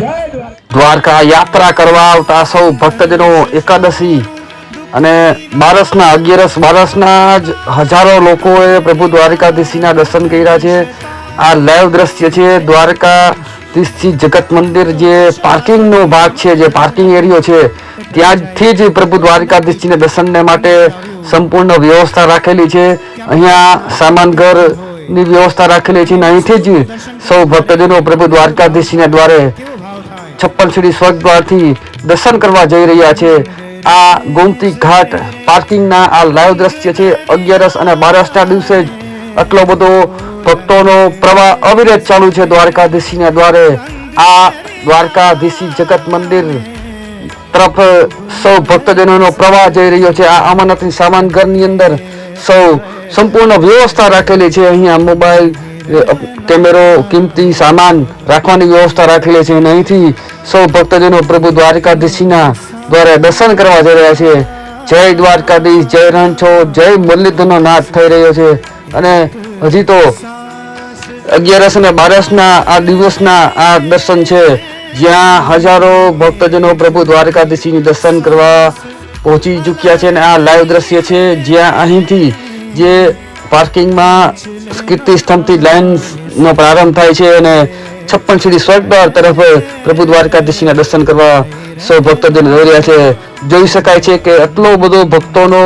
દ્વારકા યાત્રા કરવા આવતા સૌ ભક્તજનો એકાદશી અને બારસના, અગિયારસ, બારસના જ હજારો લોકોએ પ્રભુ દ્વારકાધીશીના દર્શન કર્યા છે. આ લાઈવ દ્રશ્ય છે દ્વારકાધીશજી જગત મંદિર જે પાર્કિંગનો ભાગ છે, જે પાર્કિંગ એરિયો છે, ત્યાંથી જ પ્રભુ દ્વારકાધીશજીને દર્શનને માટે સંપૂર્ણ વ્યવસ્થા રાખેલી છે. અહીંયા સામાન ઘરની વ્યવસ્થા રાખેલી છે અને અહીંથી જ સૌ ભક્તજનો પ્રભુ દ્વારકાધીશના દ્વારે છપ્પન સીડી સ્વર્ગદ્વારથી દર્શન કરવા જઈ રહ્યા છે. આ ગોમતી ઘાટ પાર્કિંગના આ લાઈવ દ્રશ્ય છે. અગિયારસ અને બારસના દિવસે જ આટલો બધો ભક્તોનો પ્રવાહ અવિરત ચાલુ છે દ્વારકાધીશીના દ્વારે. આ દ્વારકાધીશી જગત મંદિર તરફ સૌ ભક્તજનોનો પ્રવાહ જઈ રહ્યો છે. આ અમરનાથની સામાન ઘરની અંદર સૌ સંપૂર્ણ વ્યવસ્થા રાખેલી છે. અહીંયા મોબાઈલ કેમેરો, કિંમતી સામાન રાખવાની વ્યવસ્થા રાખેલી છે અને અહીંથી સૌ ભક્તજનો પ્રભુ દ્વારકાધીશના દ્વારા દર્શન કરવા જઈ રહ્યા છે. જય દ્વારકાધીશ, જય રણછો જય મુરલીધરનો નાદ થઈ રહ્યો છે. અને હજી તો અગિયારસ અને બારસના આ દિવસના આ દર્શન છે. જ્યાં હજારો ભક્તજનો પ્રભુ દ્વારકાધીશની દર્શન કરવા પહોંચી ચૂક્યા છે અને આ લાઈવ દ્રશ્ય છે. જ્યાં અહીંથી જે પાર્કિંગમાં કીર્તિ સ્તંભથી લાઇનનો પ્રારંભ થાય છે અને છપ્પન સુધી સ્વર્ગદ્વાર તરફ પ્રભુ દ્વારકાધીશના દર્શન કરવા સૌ ભક્તજનો જઈ રહ્યા છે. જોઈ શકાય છે કે આટલો બધો ભક્તોનો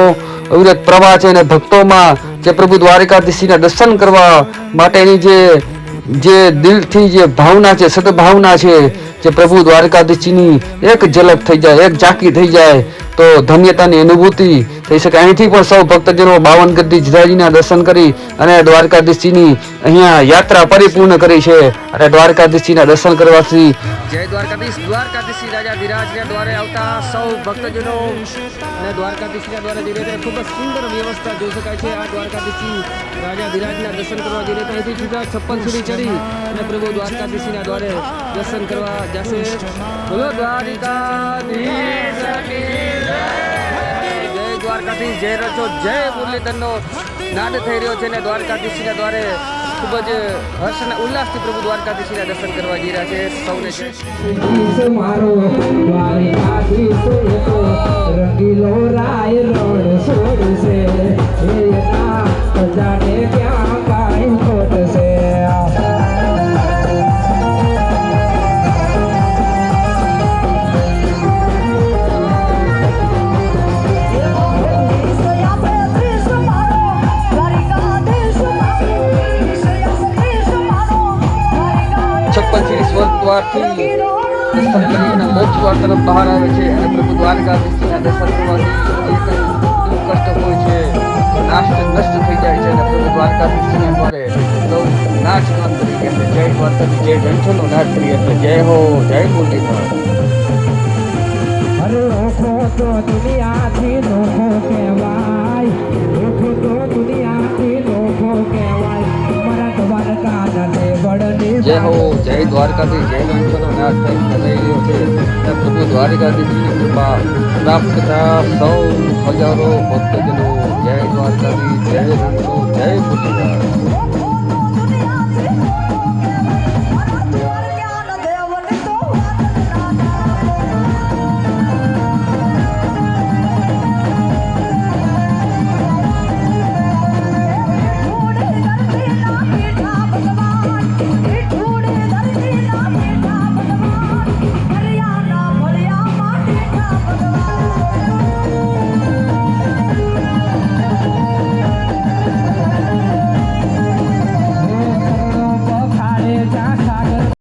અવિરત પ્રવાહ છે અને ભક્તોમાં જે પ્રભુ દ્વારકાધીશના દર્શન કરવા માટેની જે જે દિલથી જે ભાવના છે, સદભાવના છે, જે પ્રભુ દ્વારકાધીશની એક ઝલક થઈ જાય, એક ઝાંકી થઈ જાય તો ધન્યતાની અનુભૂતિ થઈ શકે. અહીંથી પણ સૌ ભક્તજનો બાવન ગદ્દી જીજાજીના દર્શન કરી અને દ્વારકાધીશજીની અહીંયા યાત્રા પરિપૂર્ણ કરી છે અને દ્વારકાધીશજીના દર્શન કરવાથી જય દ્વારકાધીશ. દ્વારકાધીશજી રાજા વિરાજના દ્વારે આવતા સૌ ભક્તજનો અને દ્વારકાધીશના દ્વારે જઈ રહ્યા ખૂબ જ સુંદર વ્યવસ્થા જોઈ શકાય છે. આ દ્વારકાધીશજી રાજા વિરાજના દર્શન કરવા જઈ રહ્યા અહીંથી સીધા છપ્પન સુધી ચડી અને પ્રભુ દ્વારકાધીશજીના દ્વારે દર્શન કરવા જશે. બોલો દ્વારિકાધીશ. કી જય જય દ્વારકાધીશ જય રચો, જય મુરલીધરનો નાદ થઈ રહ્યો છે અને દ્વારકાધીશના દ્વારે ખૂબ જ હર્ષ અને ઉલ્લાસથી પ્રભુ દ્વારકાધીશના દર્શન કરવા જઈ રહ્યા છે. સૌને મારો રંગીલો રાય દ્વારથી દ્વાર તરફ બહાર આવે છે અને પ્રભુ દ્વારકાધીશના દર્શન કરવાથી જે કષ્ટ હોય છે. નાશ નષ્ટ થઈ જાય છે અને પ્રભુ દ્વારકાધીશના દ્વારે સૌ નાચ ગાન કરી જય જય રણછોડનો નાચ એટલે જય હો, જય મુરલીધર. અરે ઓખો તો દુનિયાથી કહેવાય જય હો, જય દ્વારકાથી જય રણછોડનો નાશ થઈ રહ્યો છે. પ્રભુ દ્વારકાધીશની કૃપા. પ્રાપ્ત થતા સૌ હજારો ભક્તજનો. જય દ્વારકાથી જય રણછોડ જય મુરલીધર